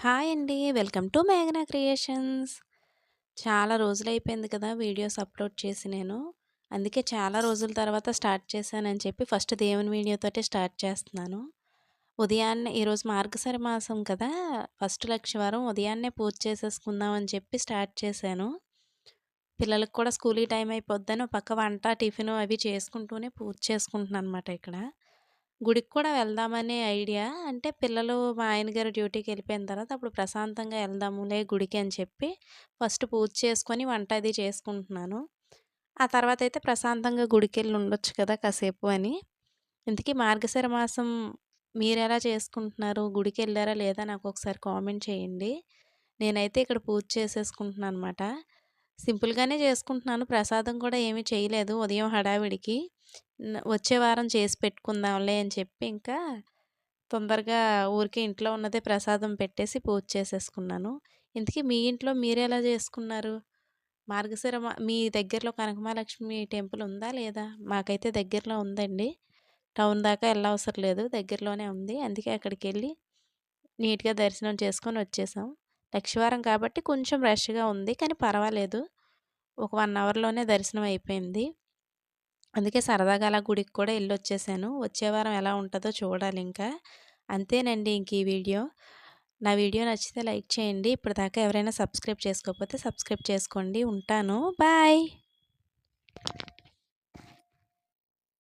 Hi అండి. Welcome to మేఘనా creations. చాలా రోజులు అయిపోయింది కదా! వీడియోస్ అప్‌లోడ్ చేసి నేను. అందుకే చాలా రోజుల తర్వాత స్టార్ట్ చేశానని చెప్పి ఫస్ట్ దేవుని వీడియోతోటే స్టార్ట్ చేస్తున్నాను. ఉదయాన్నే ఈరోజు మార్గశరి మాసం కదా! ఫస్ట్ లక్షవారం ఉదయాన్నే పూజ చేసేసుకుందామని చెప్పి స్టార్ట్ చేశాను. పిల్లలకి కూడా స్కూల్‌కి టైం అయిపోద్దని పక్క వంట, టిఫిను అవి చేసుకుంటూనే పూజ చేసుకుంటున్నాననమాట ఇక్కడ. గుడికి కూడా వెళ్దామనే ఐడియా. అంటే పిల్లలు మా ఆయనగారు డ్యూటీకి వెళ్ళిపోయిన తర్వాత అప్పుడు ప్రశాంతంగా వెళ్దాములే గుడికి అని చెప్పి ఫస్ట్ పూజ చేసుకొని వంట అది చేసుకుంటున్నాను. ఆ తర్వాత అయితే ప్రశాంతంగా గుడికెళ్ళి ఉండొచ్చు కదా కాసేపు అని. ఇంతకీ మార్గశిర మాసం ఎలా చేసుకుంటున్నారు? గుడికి వెళ్ళారా లేదా నాకు ఒకసారి కామెంట్ చేయండి. నేనైతే ఇక్కడ పూజ చేసేసుకుంటున్నాను అనమాట సింపుల్‌గానే చేసుకుంటున్నాను. ప్రసాదం కూడా ఏమీ చేయలేదు ఉదయం హడావిడికి. వచ్చే వారం చేసి పెట్టుకుందాంలే అని చెప్పి ఇంకా తొందరగా ఊరికే ఇంట్లో ఉన్నదే ప్రసాదం పెట్టేసి పూజ చేసేసుకున్నాను. ఇంతకీ మీ ఇంట్లో మీరు ఎలా చేసుకున్నారు? మార్గశిర మీ దగ్గరలో కనకమహాలక్ష్మి టెంపుల్ ఉందా లేదా? మాకైతే దగ్గరలో ఉందండి. టౌన్ దాకా వెళ్ళవసరం లేదు. దగ్గరలోనే ఉంది. అందుకే అక్కడికెళ్ళి నీట్‌గా దర్శనం చేసుకొని వచ్చేసాం. లక్షవారం కాబట్టి కొంచెం రష్‌గా ఉంది. కానీ పర్వాలేదు. ఒక వన్ అవర్‌లోనే దర్శనం అయిపోయింది. అందుకే సరదాగా అలా గుడికి కూడా ఎళ్ళొచ్చేసాను. వచ్చే వారం ఎలా ఉంటుందో చూడాలి ఇంకా అంతేనండి ఇంక ఈ వీడియో. నా వీడియో నచ్చితే లైక్ చేయండి. ఇప్పటిదాకా ఎవరైనా సబ్స్క్రైబ్ చేసుకోకపోతే సబ్స్క్రైబ్ చేసుకోండి. ఉంటాను. బాయ్.